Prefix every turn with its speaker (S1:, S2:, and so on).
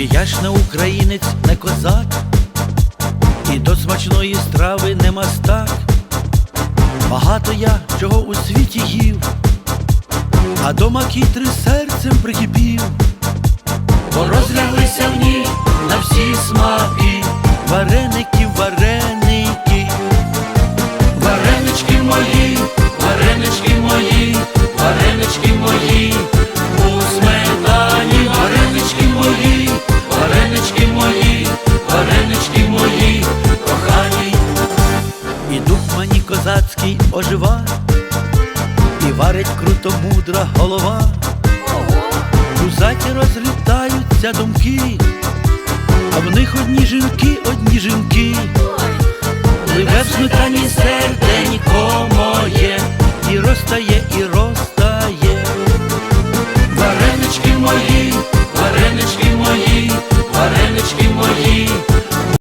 S1: Чи я ж не українець, не козак, і до смачної страви не мастак. Багато я чого у світі їв, а до макітри серцем прикипів, бо розляглися в ній на всі смаки, вареники, І дух мені козацький ожива, і варить круто мудра голова. У заті розлітаються думки, а в них одні жінки, одні жінки. Пливе в сметані серденько моє, і розтає, і розтає. Варенички мої, варенички мої, варенички